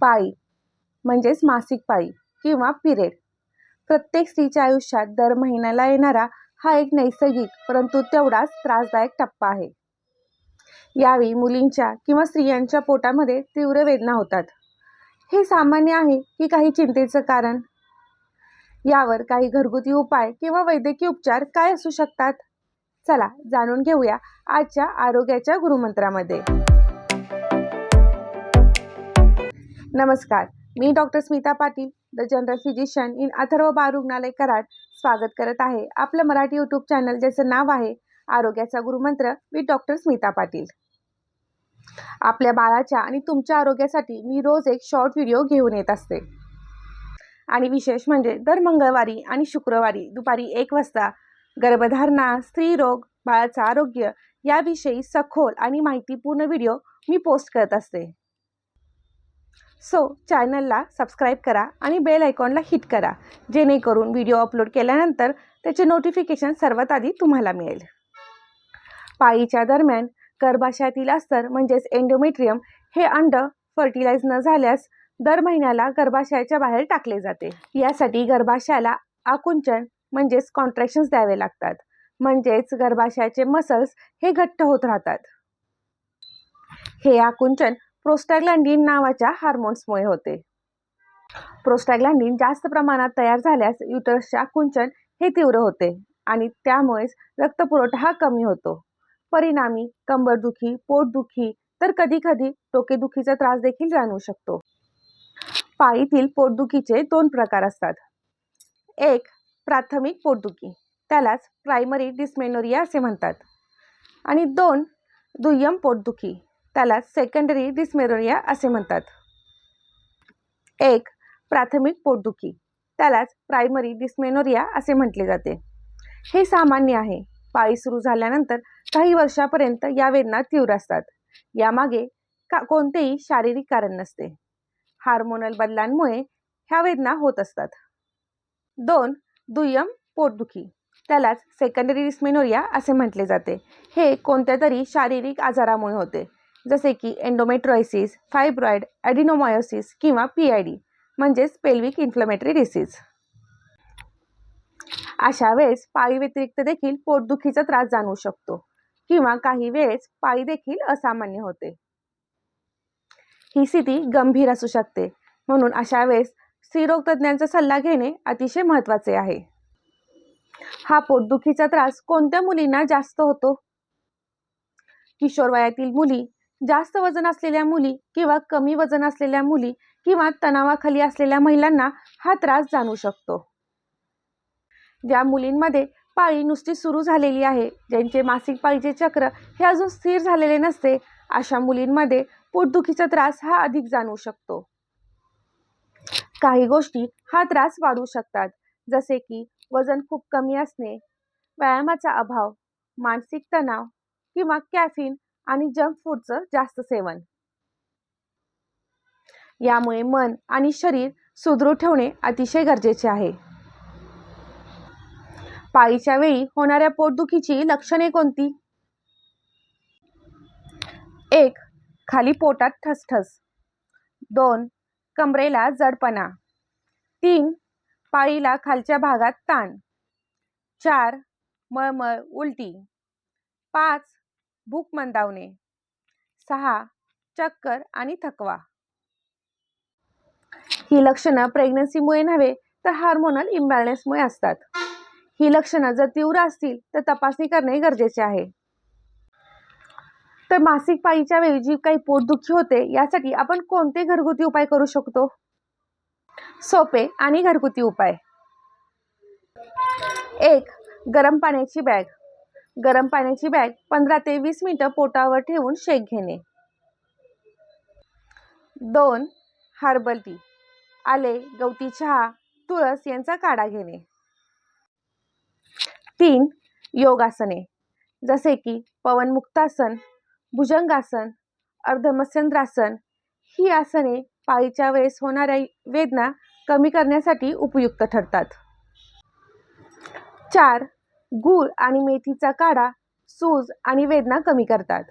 पाळी म्हणजेच मासिक पाळी किंवा पिरियड प्रत्येक स्त्रीच्या आयुष्यात दर महिन्याला येणारा हा एक नैसर्गिक परंतु तेवढाच त्रासदायक टप्पा आहे. यावेळी मुलींच्या किंवा स्त्रियांच्या पोटामध्ये तीव्र वेदना होतात. हे सामान्य आहे की काही चिंतेचं कारण? यावर काही घरगुती उपाय किंवा वैद्यकीय उपचार काय असू शकतात? चला जाणून घेऊया आजच्या आरोग्याच्या गुरुमंत्रामध्ये. नमस्कार. मी doctor Smita Patil the general physician in Atharva Bal रुग्णालय कराड स्वागत करत आहे आपलं मराठी यूट्यूब चॅनल ज्याचं नाव आहे आरोग्याचा गुरुमंत्र मी डॉक्टर स्मिता पाटील. आपल्या बाळाच्या आणि तुमच्या आरोग्यासाठी मी रोज एक शॉर्ट व्हिडिओ घेऊन येत असते. आणि विशेष म्हणजे दर मंगळवारी आणि शुक्रवारी दुपारी एक वाजता गर्भधारणा स्त्रीरोग बाळाचं आरोग्य याविषयी सखोल आणि माहितीपूर्ण व्हिडिओ मी पोस्ट करत असते. सो चॅनलला सबस्क्राईब करा आणि बेल आयकॉनला हिट करा. जेणेकरून व्हिडिओ अपलोड केल्यानंतर त्याचे नोटिफिकेशन सर्वात आधी तुम्हाला मिळेल. पाळीच्या दरम्यान गर्भाशयातील अस्तर म्हणजेच एंडोमेट्रियम हे अंड फर्टिलाइज न झाल्यास दर महिन्याला गर्भाशयाच्या बाहेर टाकले जाते. यासाठी गर्भाशयाला आकुंचन म्हणजेच कॉन्ट्रॅक्शन्स द्यावे लागतात. म्हणजेच गर्भाशयाचे मसल्स हे घट्ट होत राहतात. हे आकुंचन प्रोस्टॅग्लँडिन नावाच्या हार्मोन्समुळे होते. प्रोस्टॅग्लँडिन जास्त प्रमाणात तयार झाल्यास युटर्सच्या कुंचन हे तीव्र होते आणि त्यामुळेच रक्तपुरवठा हा कमी होतो. परिणामी कंबरदुखी पोटदुखी तर कधीकधी डोकेदुखीचा त्रास देखील जाणवू शकतो. पाळीतील पोटदुखीचे दोन प्रकार असतात. एक प्राथमिक पोटदुखी त्यालाच प्रायमरी डिस्मेनोरिया असे म्हणतात. आणि दोन दुय्यम पोटदुखी त्याला सेकंडरी डिस्मेनोरिया असे म्हणतात. एक प्राथमिक पोटदुखी. त्यालाच प्रायमरी डिस्मेनोरिया असे म्हटले जाते. हे सामान्य आहे. पाळी सुरू झाल्यानंतर काही वर्षापर्यंत या वेदना तीव्र असतात. यामागे का कोणतेही शारीरिक कारण नसते. हार्मोनल बदलांमुळे ह्या वेदना होत असतात. दोन दुय्यम पोटदुखी. त्यालाच सेकंडरी डिस्मेनोरिया असे म्हटले जाते. हे कोणत्या तरी शारीरिक आजारामुळे होते. जसे की एन्डोमेट्रॉयसिस फायब्रॉइड ॲडिनोमायोसिस किंवा पी आय डी म्हणजेच पेल्विक इन्फ्लमेटरी डिसीज अशा वेळेस पाळी व्यतिरिक्त देखील पोटदुखीचा त्रास जाणवू शकतो किंवा काही वेळेस पाळी देखील असामान्य होते. ही स्थिती गंभीर असू शकते म्हणून अशा वेळेस स्त्रीरोग तज्ज्ञांचा सल्ला घेणे अतिशय महत्त्वाचे आहे. हा पोटदुखीचा त्रास कोणत्या मुलींना जास्त होतो? किशोर वयातील मुली जास्त वजन असलेल्या मुली किंवा कमी वजन असलेल्या मुली किंवा तणावाखाली असलेल्या महिलांना हा त्रास जाणू शकतो. ज्या मुलींमध्ये पाळी नुसती सुरू झालेली आहे ज्यांचे मासिक पाळीचे चक्र हे अजून स्थिर झालेले नसते अशा मुलींमध्ये पोटदुखीचा त्रास हा अधिक जाणवू शकतो. काही गोष्टी हा त्रास वाढू शकतात जसे की वजन खूप कमी असणे व्यायामाचा अभाव मानसिक तणाव किंवा कॅफिन आणि जंक फूडचं जास्त सेवन. यामुळे मन आणि शरीर सुदृढ ठेवणे अतिशय गरजेचे आहे. पाळीच्या वेळी होणाऱ्या पोटदुखीची लक्षणे कोणती? एक खाली पोटात ठसठस. दोन कमरेला जडपणा. तीन पाळीला खालच्या भागात ताण. चार मळमळ उलटी. पाच भूक मंदावणे. सहा चक्कर आणि थकवा. ही लक्षणं प्रेग्नन्सीमुळे नव्हे तर हार्मोनल इम्बॅलन्समुळे असतात. ही लक्षणं जर तीव्र असतील तर तपासणी करणे गरजेचे आहे. तर मासिक पाळीच्या वेळी जी काही पोटदुखी होते यासाठी आपण कोणते घरगुती उपाय करू शकतो? सोपे आणि घरगुती उपाय. एक गरम पाण्याची बॅग गरम पाण्याची बॅग पंधरा ते वीस मिनटं पोटावर ठेवून शेक घेणे. दोन हर्बल टी. आले गवती चहा तुळस यांचा काढा घेणे. तीन योगासने. जसे की पवनमुक्तासन भुजंगासन अर्धमस्यंद्रासन ही आसने पाळीच्या वेळेस होणाऱ्या वेदना कमी करण्यासाठी उपयुक्त ठरतात. चार गूळ आणि मेथीचा काढा सूज आणि वेदना कमी करतात.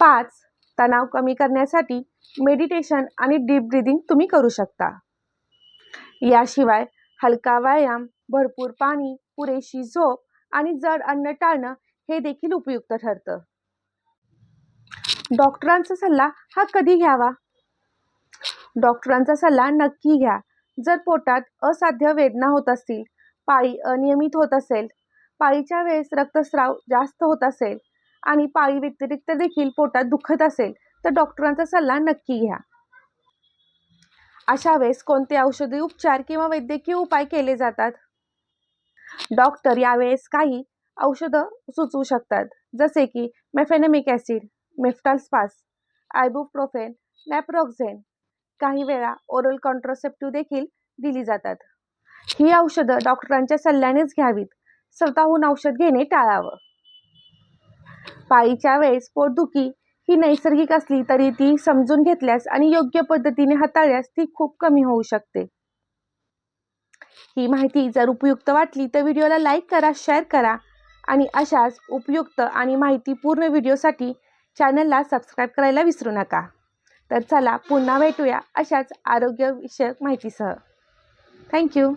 पाच तणाव कमी करण्यासाठी मेडिटेशन आणि डीप ब्रिदिंग तुम्ही करू शकता. याशिवाय हलका व्यायाम भरपूर पाणी पुरेशी झोप आणि जड अन्न टाळणं हे देखील उपयुक्त ठरतं. डॉक्टरांचा सल्ला हा कधी घ्यावा? डॉक्टरांचा सल्ला नक्की घ्या. जर पोटात असाध्य वेदना होत असतील पाळी अनियमित होत असेल. पाळीच्या वेळेस रक्तस्राव जास्त होत असेल आणि पाळी व्यतिरिक्त देखील पोटात दुखत असेल तर डॉक्टरांचा सल्ला नक्की घ्या. अशा वेळेस कोणते औषधी उपचार किंवा वैद्यकीय उपाय केले जातात? डॉक्टर यावेळेस काही औषधं सुचवू शकतात जसे की mefenamic acid Meftal Spas ibuprofen naproxen. काही वेळा ओरल कॉन्ट्रासेप्टिव्ह देखील दिली जातात. ही औषधं डॉक्टरांच्या सल्ल्यानेच घ्यावीत. स्वतःहून औषध घेणे टाळावं. पाळीच्या वेळेस पोटदुखी ही नैसर्गिक असली तरी ती समजून घेतल्यास आणि योग्य पद्धतीने हाताळल्यास ती खूप कमी होऊ शकते. ही माहिती जर उपयुक्त वाटली तर व्हिडिओला लाईक करा शेअर करा आणि अशाच उपयुक्त आणि माहितीपूर्ण व्हिडिओसाठी चॅनलला सबस्क्राईब करायला विसरू नका. तर चला पुन्हा भेटूया अशाच आरोग्यविषयक माहितीसह. थँक्यू.